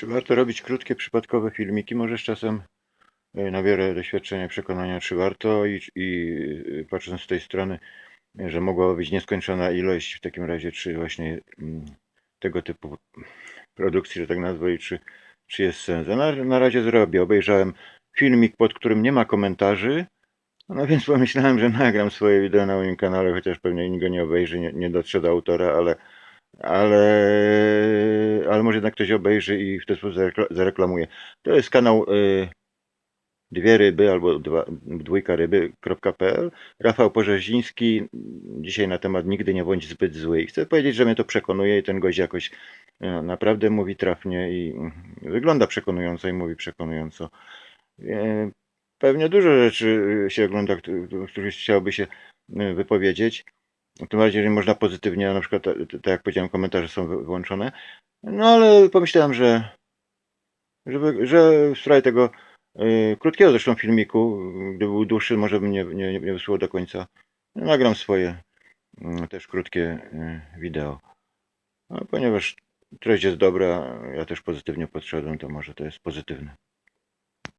Czy warto robić krótkie, przypadkowe filmiki? Możesz czasem y, nabiorę doświadczenia, przekonania, czy warto i, i y, patrząc z tej strony, że mogła być nieskończona ilość, w takim razie czy właśnie mm, tego typu produkcji, że tak nazwę, i czy, czy jest sens. Na, na razie zrobię. Obejrzałem filmik, pod którym nie ma komentarzy, no więc pomyślałem, że nagram swoje wideo na moim kanale, chociaż pewnie nikt go nie obejrzy, nie, nie dotrze do autora, ale, ale, ale może jednak ktoś obejrzy i w ten sposób zarekla- zareklamuje. To jest kanał y, dwie ryby albo dwa, dwójka ryby.pl. Rafał Porzeziński, dzisiaj na temat nigdy nie bądź zbyt zły. I chcę powiedzieć, że mnie to przekonuje i ten gość jakoś no, naprawdę mówi trafnie i mm, wygląda przekonująco i mówi przekonująco. E, Pewnie dużo rzeczy się ogląda, któ- których chciałoby się wypowiedzieć. Tym bardziej, że można pozytywnie, na przykład, tak jak powiedziałem, komentarze są wy- wyłączone. No ale pomyślałem, że, żeby, że w sprawie tego e, krótkiego zresztą filmiku, gdyby był dłuższy, może bym nie, nie, nie wysłał do końca, nagram swoje mm, też krótkie e, wideo. No, ponieważ treść jest dobra, ja też pozytywnie podszedłem, to może to jest pozytywne.